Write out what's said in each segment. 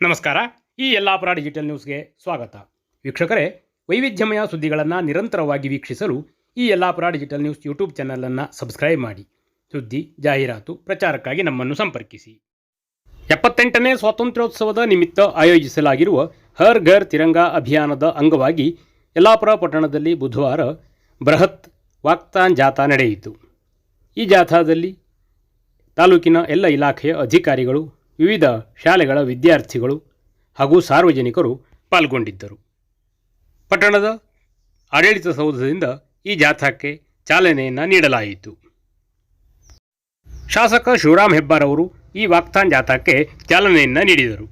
ನಮಸ್ಕಾರ. ಈ ಯಲ್ಲಾಪುರ ಡಿಜಿಟಲ್ ನ್ಯೂಸ್ಗೆ ಸ್ವಾಗತ. ವೀಕ್ಷಕರೇ, ವೈವಿಧ್ಯಮಯ ಸುದ್ದಿಗಳನ್ನು ನಿರಂತರವಾಗಿ ವೀಕ್ಷಿಸಲು ಈ ಯಲ್ಲಾಪುರ ಡಿಜಿಟಲ್ ನ್ಯೂಸ್ ಯೂಟ್ಯೂಬ್ ಚಾನಲನ್ನು ಸಬ್ಸ್ಕ್ರೈಬ್ ಮಾಡಿ. ಸುದ್ದಿ, ಜಾಹೀರಾತು, ಪ್ರಚಾರಕ್ಕಾಗಿ ನಮ್ಮನ್ನು ಸಂಪರ್ಕಿಸಿ. ಎಪ್ಪತ್ತೆಂಟನೇ ಸ್ವಾತಂತ್ರ್ಯೋತ್ಸವದ ನಿಮಿತ್ತ ಆಯೋಜಿಸಲಾಗಿರುವ ಹರ್ ಘರ್ ತಿರಂಗಾ ಅಭಿಯಾನದ ಅಂಗವಾಗಿ ಯಲ್ಲಾಪುರ ಪಟ್ಟಣದಲ್ಲಿ ಬುಧವಾರ ಬೃಹತ್ ವಾಕ್ತಾನ್ ಜಾಥಾ ನಡೆಯಿತು. ಈ ಜಾಥಾದಲ್ಲಿ ತಾಲೂಕಿನ ಎಲ್ಲ ಇಲಾಖೆಯ ಅಧಿಕಾರಿಗಳು ವಿವಿಧ ಶಾಲೆಗಳ ವಿದ್ಯಾರ್ಥಿಗಳು ಹಾಗೂ ಸಾರ್ವಜನಿಕರು ಪಾಲ್ಗೊಂಡಿದ್ದರು. ಪಟ್ಟಣದ ಆಡಳಿತ ಸೌಧದಿಂದ ಈ ಜಾಥಾಕ್ಕೆ ಚಾಲನೆಯನ್ನು ನೀಡಲಾಯಿತು. ಶಾಸಕ ಶಿವರಾಮ್ ಹೆಬ್ಬಾರ್ ಅವರು ಈ ವಾಕ್ತಾನ್ ಜಾಥಾಕ್ಕೆ ಚಾಲನೆಯನ್ನು ನೀಡಿದರು.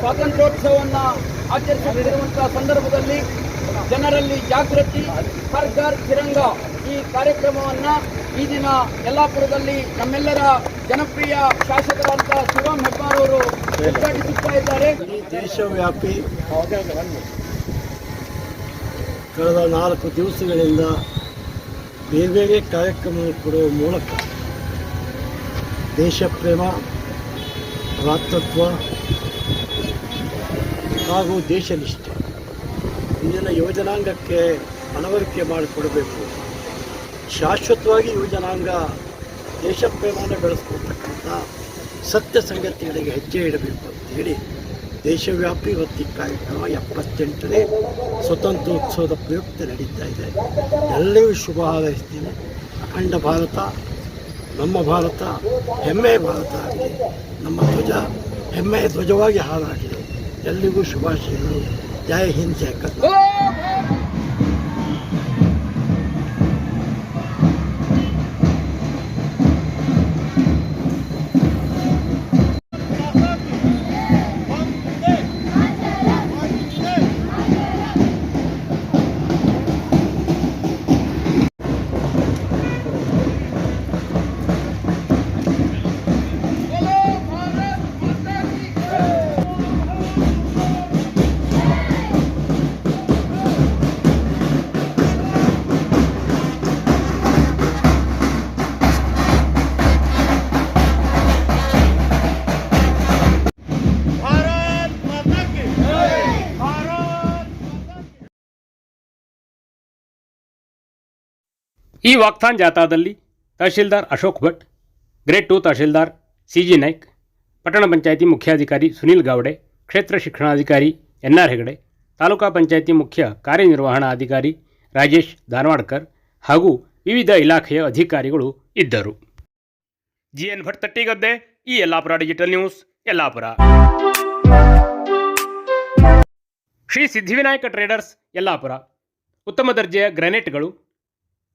ಸ್ವಾತಂತ್ರ್ಯೋತ್ಸವವನ್ನ ಆಚರಿಸುತ್ತಿರುವಂತಹ ಸಂದರ್ಭದಲ್ಲಿ ಜನರಲ್ಲಿ ಜಾಗೃತಿ ಸರ್ಕಾರ ತಿರಂಗ ಈ ಕಾರ್ಯಕ್ರಮವನ್ನ ಈ ದಿನ ಯಲ್ಲಾಪುರದಲ್ಲಿ ನಮ್ಮೆಲ್ಲರ ಜನಪ್ರಿಯ ಶಾಸಕರಾದಂತಹ ಶಿವಂ ಹೆಬ್ಬಾರ್ ಅವರು ಉದ್ಘಾಟಿಸುತ್ತಾ ಇದ್ದಾರೆ. ದೇಶವ್ಯಾಪಿ ಕಳೆದ ನಾಲ್ಕು ದಿವಸಗಳಿಂದ ಬೇರೆ ಬೇರೆ ಕಾರ್ಯಕ್ರಮ ಕೊಡುವ ಮೂಲಕ ದೇಶ ಪ್ರೇಮ ಹಾಗೂ ದೇಶನಿಷ್ಠೆ. ಇಂದಿನ ಯುವಜನಾಂಗಕ್ಕೆ ಮನವರಿಕೆ ಮಾಡಿಕೊಡಬೇಕು. ಶಾಶ್ವತವಾಗಿ ಯುವಜನಾಂಗ ದೇಶ ಪ್ರೇಮವನ್ನು ಬೆಳೆಸ್ಕೊಳ್ತಕ್ಕಂಥ ಸತ್ಯ ಸಂಗತಿಗಳಿಗೆ ಹೆಜ್ಜೆ ಇಡಬೇಕು ಅಂತೇಳಿ ದೇಶವ್ಯಾಪಿ ಈ ಕಾರ್ಯಕ್ರಮ ಎಪ್ಪತ್ತೆಂಟನೇ ಸ್ವತಂತ್ರೋತ್ಸವದ ಪ್ರಯುಕ್ತ ನಡೀತಾ ಇದೆ. ಎಲ್ಲರಿಗೂ ಶುಭ ಹಾರೈಸ್ತೀನಿ. ಅಖಂಡ ಭಾರತ, ನಮ್ಮ ಭಾರತ, ಹೆಮ್ಮೆಯ ಭಾರತ ಆಗಲಿ ನಮ್ಮ ಧ್ವಜ ಹೆಮ್ಮೆಯ ಧ್ವಜವಾಗಿ ಹಾರಾಗಿದೆ. ಎಲ್ಲಿಗೂ ಶುಭಾಶಯಗಳು ಜಯ ಹಿಂದ್ ಜಯ ಕರ್ನಾಟಕ ಈ ವಾಕ್ಥಾನ್ ಜಾಥಾದಲ್ಲಿ tahsildar Ashok Bhat, grade two tahsildar C G Naik, ಪಟ್ಟಣ ಪಂಚಾಯಿತಿ ಮುಖ್ಯಾಧಿಕಾರಿ ಸುನೀಲ್ ಗಾವಡೆ, ಕ್ಷೇತ್ರ ಶಿಕ್ಷಣಾಧಿಕಾರಿ ಎನ್ ಆರ್ ಹೆಗಡೆ, ತಾಲೂಕಾ ಪಂಚಾಯಿತಿ ಮುಖ್ಯ ಕಾರ್ಯನಿರ್ವಹಣಾಧಿಕಾರಿ ರಾಜೇಶ್ ಧಾರವಾಡ್ಕರ್ ಹಾಗೂ ವಿವಿಧ ಇಲಾಖೆಯ ಅಧಿಕಾರಿಗಳು ಇದ್ದರು. ಜಿ ಎನ್ ಭಟ್ ತಟ್ಟಿಗದ್ದೆ, ಈ Yellapur digital news, Yellapur. Shri Siddhivinayak traders, Yellapur. ಉತ್ತಮ ದರ್ಜೆಯ ಗ್ರಾನೈಟ್ಗಳು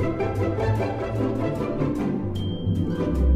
Thank you.